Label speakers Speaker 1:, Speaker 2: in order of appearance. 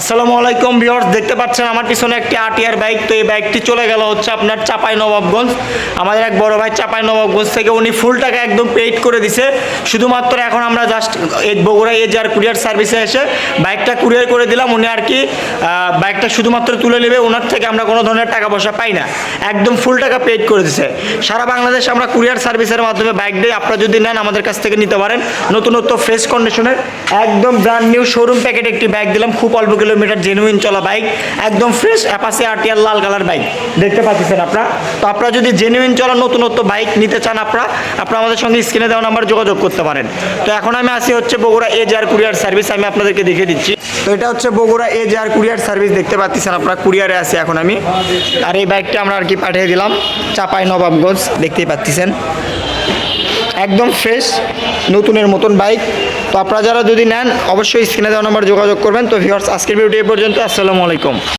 Speaker 1: আসসালামু আলাইকুম ভিউয়ার্স, দেখতে পাচ্ছেন আমার পিছনে একটি আটিয়ার বাইক। তো এই বাইকটি চলে গেল হচ্ছে আপনার চাপাই নবাবগঞ্জ আমাদের এক বড় ভাই চাপাই নবাবগঞ্জ থেকে উনি ফুল টাকা একদম পেইড করে দিছে। শুধুমাত্র এখন আমরা জাস্ট এই বগুড়া এজ আর কুরিয়ার সার্ভিসে এসে বাইকটা কুরিয়ার করে দিলাম। উনি আর কি বাইকটা শুধুমাত্র তুলে নেবে, ওনার থেকে আমরা কোনো ধরনের টাকা পয়সা পাই না। একদম ফুল টাকা পেইড করে দিছে। সারা বাংলাদেশ আমরা কুরিয়ার সার্ভিসের মাধ্যমে বাইক দিই আপনারা যদি নেন, আমাদের কাছ থেকে নিতে পারেন। নতুনত্ব ফ্রেশ কন্ডিশনের একদম ব্র্যান্ড নিউ শোরুম প্যাকেট একটি বাইক দিলাম। খুব অল্প কিলোমিটার জেনুইন চলা বাইক একদম ফ্রেশ অ্যাপাসি আরটিআর লাল কালার বাইক দেখতে পাচ্ছেন আপনারা? তো আপনারা যদি জেনুইন চলা নতুনত্ব বাইক নিতে চান আপনারা আপনারা আমাদের সঙ্গে স্ক্রিনে দেওয়া নাম্বার যোগাযোগ করতে পারেন। তো এখন আমি আসি হচ্ছে বগুড়া এজ আর কুরিয়ার সার্ভিস আমি আপনাদেরকে দেখিয়ে দিচ্ছি। তো এটা হচ্ছে বগুড়া এজ আর কুরিয়ার সার্ভিস দেখতে পাচ্ছেন আপনারা? কুরিয়ারে আছি এখন আমি। আর এই বাইকটা আমরা আর কি পাঠিয়ে দিলাম চাপাই নবাবগঞ্জ দেখতেই পাচ্ছেন। একদম ফ্রেশ নতুনের মতন বাইক তো আপনারা যারা যদি নেন, অবশ্যই স্ক্রিনে দেওয়া নম্বর যোগাযোগ করবেন। তো ভিউয়ার্স আজকের ভিডিও পর্যন্ত। আসসালামু আলাইকুম।